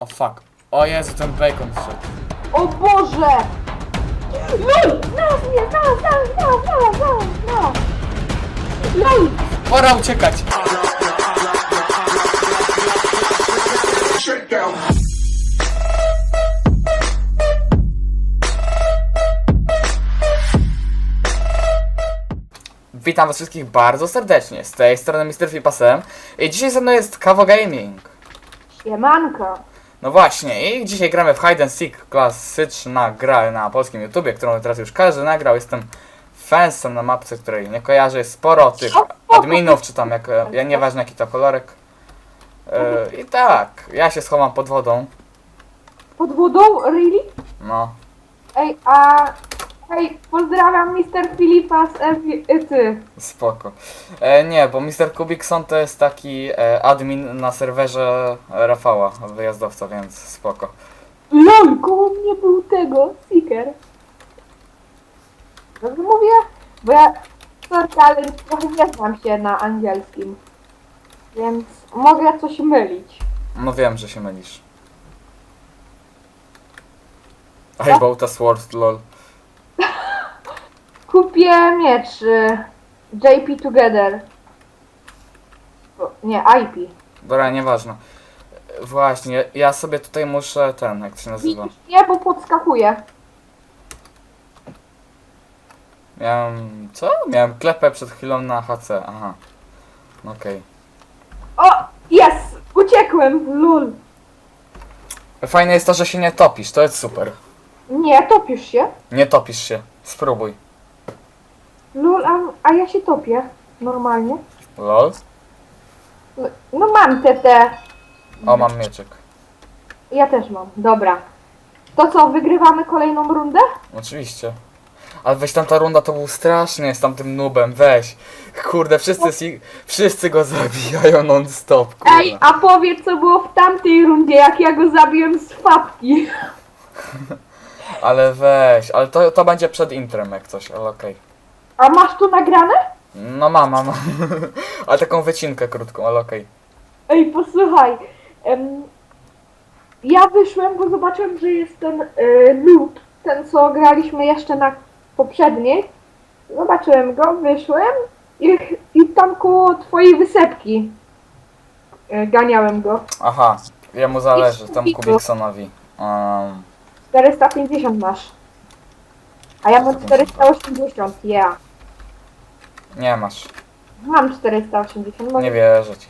O fuck. O Jezu, ten bacon wszedł. O Boże! LOL! Znalazł mnie! Znalazł, znalazł, znalazł, znalazł, znalazł, znalazł! LOL! Pora uciekać! Witam was wszystkich bardzo serdecznie. Z tej strony Mr. Fipasem i dzisiaj ze mną jest Kawo Gaming. Siemanko! No właśnie, i dzisiaj gramy w Hide and Seek, klasyczna gra na polskim YouTubie, którą teraz już każdy nagrał. Jestem fansem na mapce, której nie kojarzę. Jest sporo tych adminów, czy tam, jak, ja nieważne jaki to kolorek. Yy, I tak, ja się schowam pod wodą. Pod wodą? Really? No, Ej, a... Hej, pozdrawiam Mr. Filipa z F... y, ty. spoko. E, nie, bo Mr. Kubikson to jest taki e, admin na serwerze Rafała, wyjazdowca, więc spoko. LOL, koło mnie był tego, Seeker. Dobrze mówię? Bo ja... Sorry, ale trochę nie znam się na angielskim. Więc mogę coś mylić. No wiem, że się mylisz. I bought a sword, lol. Kupię miecz y, JP Together. Nie, IP. Dobra, nieważne. Właśnie, ja sobie tutaj muszę ten, jak to się nazywa. Widzisz? Nie, bo podskakuje. Miałem. co? Miałem klepę przed chwilą na HC, aha. Okej. O! Jest! Uciekłem! Lul! Fajne jest to, że się nie topisz, to jest super. Nie, topisz się. Nie topisz się. Spróbuj. Lul, a, a ja się topię. Normalnie. Lol. No, no mam te te. O, mam mieczyk. Ja też mam. Dobra. To co, wygrywamy kolejną rundę? Oczywiście. Ale weź tamta runda to był straszny z tamtym nubem, weź. Kurde, wszyscy, si- wszyscy go zabijają non stop, kurde. Ej, a powiedz co było w tamtej rundzie, jak ja go zabiłem z fabki. Ale weź, ale to, to będzie przed intrem jak coś, ale okej. A masz to nagrane? No mam, mam. ale taką wycinkę krótką, ale okej. Ej, posłuchaj. Em, ja wyszłem, bo zobaczyłem, że jest ten y, lód, ten co graliśmy jeszcze na poprzedniej. Zobaczyłem go, wyszłem i, i tam koło twojej wysepki y, ganiałem go. Aha, jemu zależy, tam Kubiku. Kubiksonowi. Um, 450 masz. A ja mam 480, ja. Nie masz, Mam 480, może... nie wierzę ci.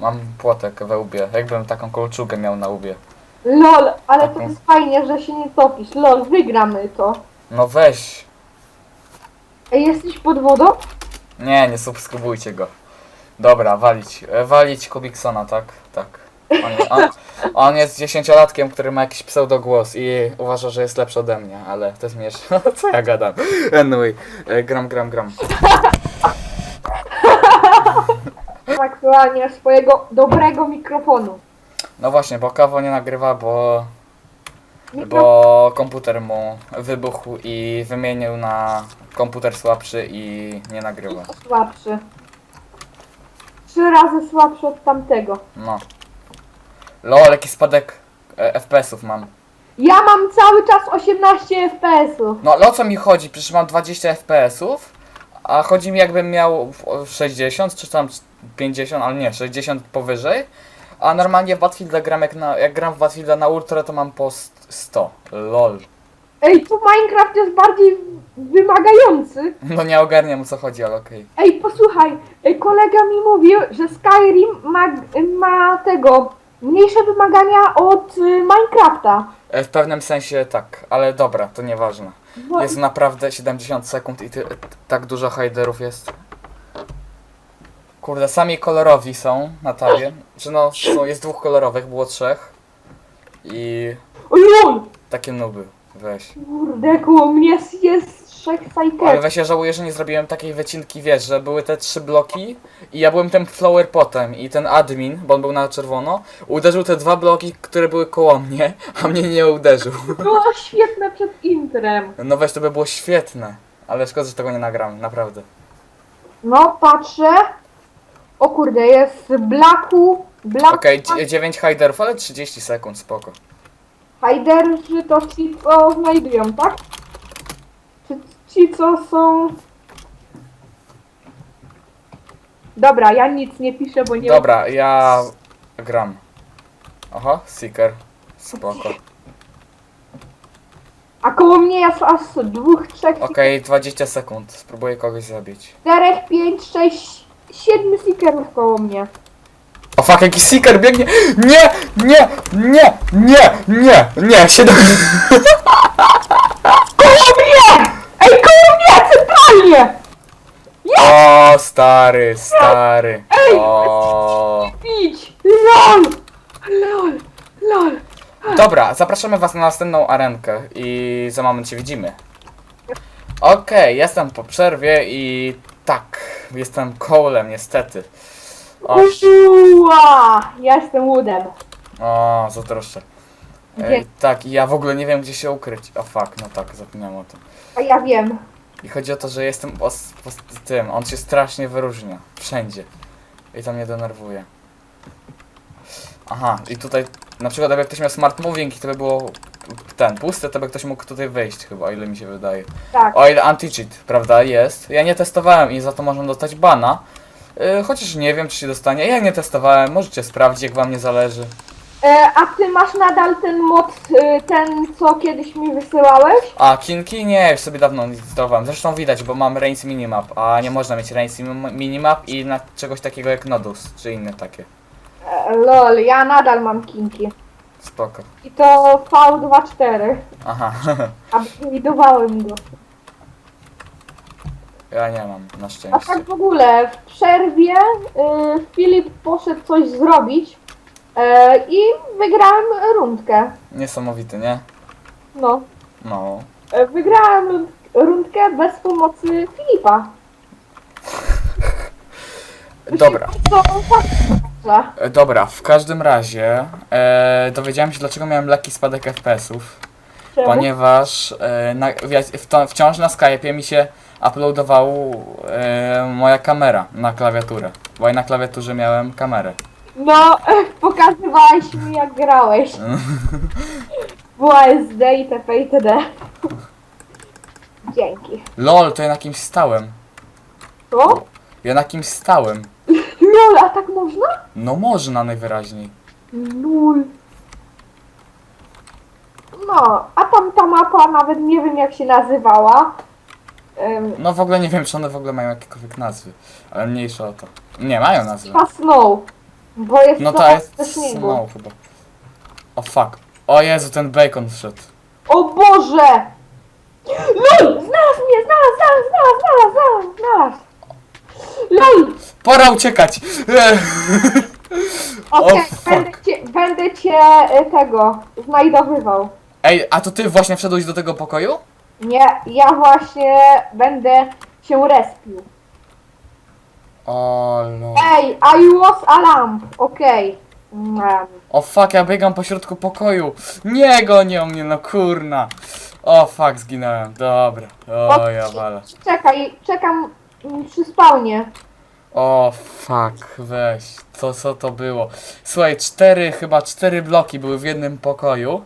Mam płotek we łbie, jakbym taką kolczugę miał na łbie. LOL, ale to Taką- jest fajnie, że się nie topisz. LOL, wygramy to. No weź. Ej, jesteś pod wodą? Nie, nie subskrybujcie go. Dobra, walić. E, Walić Kubiksona, tak? Tak. On, on, on jest dziesięciolatkiem, który ma jakiś pseudogłos i uważa, że jest lepszy ode mnie, ale to jest śmieszne. Co ja gadam? Anyway, e, gram, gram, gram. aktualnie swojego dobrego mikrofonu. No właśnie, bo Kawo nie nagrywa, bo, bo komputer mu wybuchł i wymienił na komputer słabszy i nie nagrywa. słabszy. Trzy razy słabszy od tamtego. No. Lol, jaki spadek e, FPS-ów mam. Ja mam cały czas 18 FPS-ów. No ale o co mi chodzi? Przecież mam 20 FPS-ów, a chodzi mi jakbym miał w- 60 czy tam 50, ale nie, 60 powyżej. A normalnie w Battlefielda gram jak, na, jak gram w Battlefielda na Ultra to mam po st- 100. LOL. Ej, tu Minecraft jest bardziej wymagający. No nie ogarniam o co chodzi, ale okej. Ej, posłuchaj, ej, kolega mi mówił, że Skyrim ma, ma tego, mniejsze wymagania od y, Minecrafta. E, W pewnym sensie tak, ale dobra, to nieważne. Bo, Jest naprawdę 70 sekund i ty, t- tak dużo hiderów jest. Kurde, sami kolorowi są na tabie. Że no, są, jest dwóch kolorowych, było trzech. I o lol! takie nuby, weź. Kurde, koło mnie jest, jest trzech Ale sajkerów. weź ja żałuję, że nie zrobiłem takiej wycinki, wiesz, że były te trzy bloki i ja byłem tym flower potem i ten admin, bo on był na czerwono, uderzył te dwa bloki, które były koło mnie, a mnie nie uderzył. Było świetne przed intrem. No weź, to by było świetne. Ale szkoda, że tego nie nagram, naprawdę. No, patrzę. O kurde, jest z Blacku Black Okej, okay, 9 hiderów, ale 30 sekund, spoko. Hiderzy to ci, co znajdują, tak? Ci, co są... Dobra, ja nic nie piszę, bo nie... Dobra, ja gram. Aha, Seeker. Spoko. A koło mnie jest aż dwóch, trzech, Okej, 20 sekund. Spróbuję kogoś zabić. czterech, pięć, sześć, siedmiu seekerów koło mnie. O fuck, jakiś Seeker biegnie! Nie! Nie! Nie! Nie! Nie! Nie! Siedem... Koło mnie! Ej, koło mnie, centralnie! O, stary, stary. O. Pić! LOL! LOL! LOL! Dobra, zapraszamy was na następną arenkę i za moment się widzimy. Okej, jestem po przerwie i tak, jestem Cole'em niestety. O, Uła! Ja jestem Woodem. o zatroszczę. Ej, Gdzie? tak, i ja w ogóle nie wiem gdzie się ukryć. O fuck, no tak, zapomniałem o tym. A ja wiem. I chodzi o to, że jestem os, os, tym, on się strasznie wyróżnia. Wszędzie. I to mnie denerwuje. Aha, i tutaj na przykład jakby ktoś miał smart moving i to by było ten, puste, to by ktoś mógł tutaj wejść chyba, o ile mi się wydaje. Tak. O ile anti-cheat, prawda, jest. Ja nie testowałem i za to można dostać bana. Yy, chociaż nie wiem, czy się dostanie. Ja nie testowałem, możecie sprawdzić, jak wam nie zależy. E, a ty masz nadal ten mod, e, ten co kiedyś mi wysyłałeś? A, kinki? Nie, już sobie dawno nie testowałem. Zresztą widać, bo mam Reigns Minimap, a nie można mieć Reigns Min- Minimap i na czegoś takiego jak Nodus, czy inne takie. E, lol, ja nadal mam kinki. Spoko. I to V24. Aha, Upgrade'owałem go. ja nie mam, na A szczęście. tak w ogóle, w przerwie y, Filip poszedł coś zrobić e, i wygrałem rundkę. Niesamowity, nie? No. No. E, Wygrałem rund- rundkę bez pomocy Filipa. Dobra. To. E, Dobra, w każdym razie e, dowiedziałem się dlaczego miałem lekki spadek FPS-ów. Czemu? Ponieważ e, na, w to, wciąż na Skype'ie mi się uploadował e, moja kamera na klawiaturę. Bo ja na klawiaturze miałem kamerę. No, e, pokazywałeś mi jak grałeś. WASD itp. itd. Dzięki. LOL, to ja na kimś stałem. Co? Ja na kimś stałem. Lol, a tak można? No można najwyraźniej. Lul. No, a tam ta mapa nawet nie wiem jak się nazywała. Ym, No w ogóle nie wiem czy one w ogóle mają jakiekolwiek nazwy. Ale mniejsza o to. Nie, mają nazwy. ta Snow. Bo jest No to to jest ze śniegu. Chyba. O fuck. O Jezu, ten bacon wszedł. O Boże! Lol! Znalazł mnie! Znalazł, znalazł, znalazł, znalazł, znalazł, znalazł! Lol! Pora uciekać! Okej, O, fuck. będę cię, będę cię e, tego znajdowywał. Ej, a to ty właśnie wszedłeś do tego pokoju? Nie, ja właśnie będę się respił. O no. Ej, I was a lamp, okej. Mm, O fuck, ja biegam po środku pokoju. Nie gonią mnie, no kurna. O fuck, zginąłem. Dobra. O ja walę. Czekaj, czekam mm, przy spawnie. O fuck, weź. Co, co to było? Słuchaj, cztery, chyba cztery bloki były w jednym pokoju.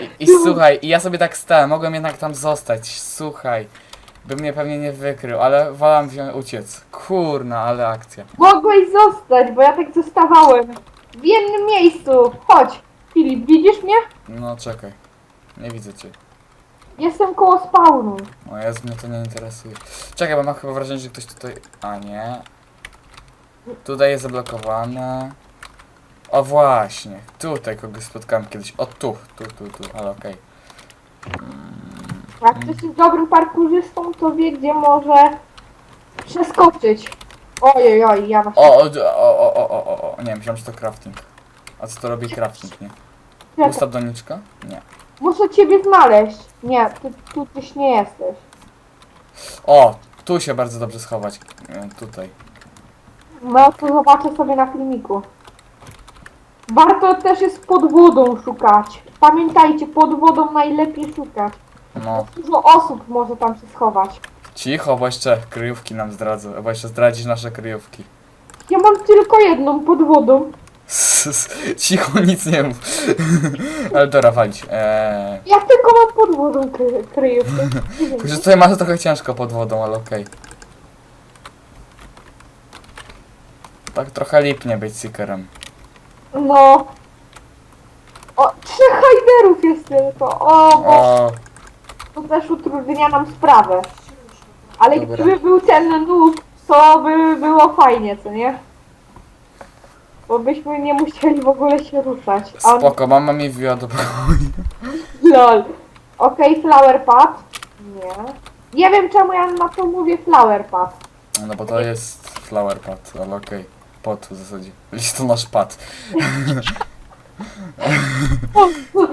I, i słuchaj, i ja sobie tak stałem, mogłem jednak tam zostać. Słuchaj. By mnie pewnie nie wykrył, ale wolam wziąć uciec. Kurna, ale akcja. Mogłeś zostać, bo ja tak zostawałem. W jednym miejscu. Chodź. Filip, widzisz mnie? No czekaj. Nie widzę cię. Jestem koło spawnu. O Jezu, mnie to nie interesuje. Czekaj, bo mam chyba wrażenie, że ktoś tutaj... A nie. Tutaj jest zablokowane. O właśnie, tutaj kogoś spotkałem kiedyś. O tu, tu, tu, tu, ale okej. Jak ktoś jest dobrym parkurzystą, to wie, gdzie może przeskoczyć. Ojej, oj, ja właśnie... O, o, o, o, o, o, o, nie, myślałem, że to crafting. A co to robi crafting, nie? Czekaj, Pusta doniczka? Nie. Muszę ciebie znaleźć. Nie, ty tu gdzieś nie jesteś. O, tu się bardzo dobrze schować. E, Tutaj. No to zobaczę sobie na filmiku. Warto też jest pod wodą szukać. Pamiętajcie, pod wodą najlepiej szukać. No, Dużo osób może tam się schować. cicho, bo jeszcze kryjówki nam zdradzą, bo jeszcze zdradzisz nasze kryjówki. Ja mam tylko jedną pod wodą. Cicho, nic nie mów. Ale dobra, walić. Eee, Ja tylko mam pod wodą kry kryjówkę. Wiem. Że tutaj masz trochę ciężko pod wodą, ale okej. Tak trochę lipnie być seekerem. No. O, trzech hajderów jest tylko. O, bo O, to też utrudnia nam sprawę. Ale Dobra. gdyby był ten nóg, to by było fajnie, co nie? Bo byśmy nie musieli w ogóle się ruszać. A on, spoko, mama mi pokoju. lol. Okej, flower pad. Nie. Nie wiem czemu ja na to mówię flower pad. No bo to jest flower pot, ale okej. Pot w zasadzie. Listonosz pad.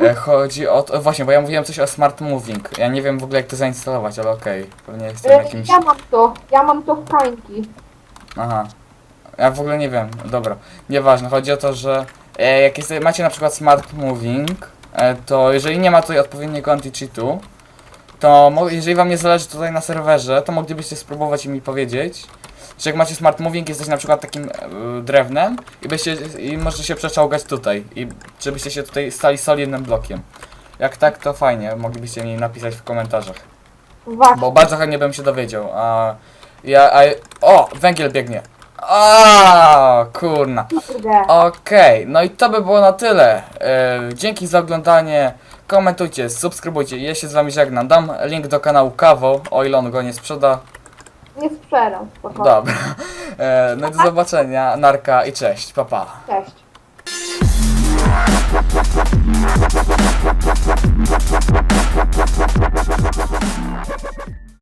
E, Chodzi o to, właśnie, bo ja mówiłem coś o smart moving. Ja nie wiem w ogóle jak to zainstalować, ale okej. Pewnie jestem E, jakimś... Ja mam to. Ja mam to w kańki. Aha. Ja w ogóle nie wiem, dobra. Nieważne, chodzi o to, że e, jak jest, macie na przykład smart moving, e, to jeżeli nie ma tutaj odpowiedniego anti-cheatu, to jeżeli wam nie zależy tutaj na serwerze, to moglibyście spróbować i mi powiedzieć, że jak macie smart moving, jesteś na przykład takim e, drewnem i, byście, i możecie się przeczołgać tutaj i żebyście się tutaj stali solidnym blokiem. Jak tak, to fajnie, moglibyście mi napisać w komentarzach. Właśnie. Bo bardzo chętnie bym się dowiedział. A ja. A, o! Węgiel biegnie. A, kurna. Okej, no i to by było na tyle. E, dzięki za oglądanie. Komentujcie, subskrybujcie. Ja się z wami żegnam. Dam link do kanału Kawo, o ile on go nie sprzeda. Nie sprzedam. Spokojnie. Dobra. E, no i do zobaczenia. Narka i cześć. Pa pa. Cześć.